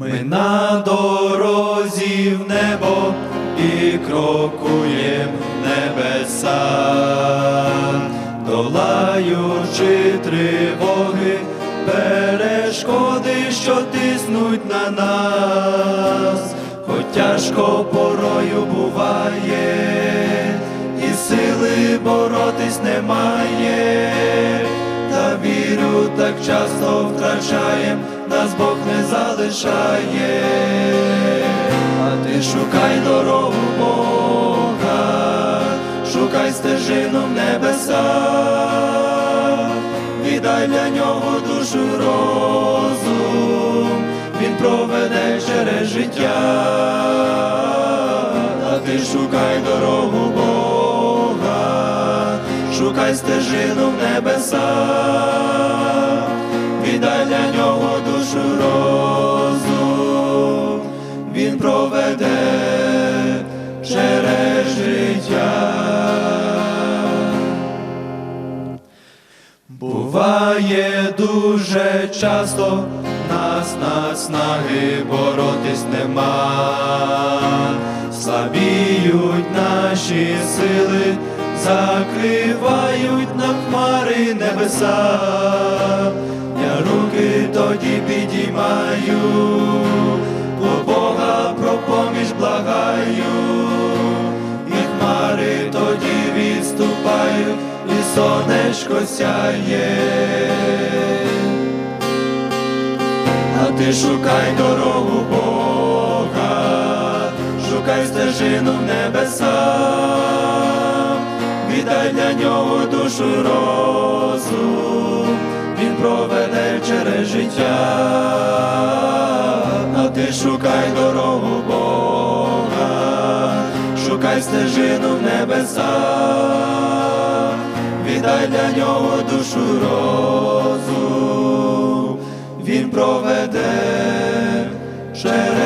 Ми на дорозі в небо і крокуєм небеса, долаючи тривоги, перешкоди, що тиснуть на нас, хоч тяжко порою буває, і сили боротись немає, так часто втрачаєм, нас Бог не залишає, а ти шукай дорогу Бога, шукай стежину в небеса, віддай для нього душу розум, він проведе через життя, а ти шукай дорогу Бога, шукай стежину в небеса, Буває дуже часто нас наснаги боротись нема, слабіють наші сили, закривають нам хмари небеса, я руки тоді підіймаю, сонечко сяє. А ти шукай дорогу Бога, шукай стежину в небеса, віддай для нього душу розум, він проведе через життя, а ти шукай дорогу Бога, шукай стежину в небеса, віддай для нього душу розум, він проведе. через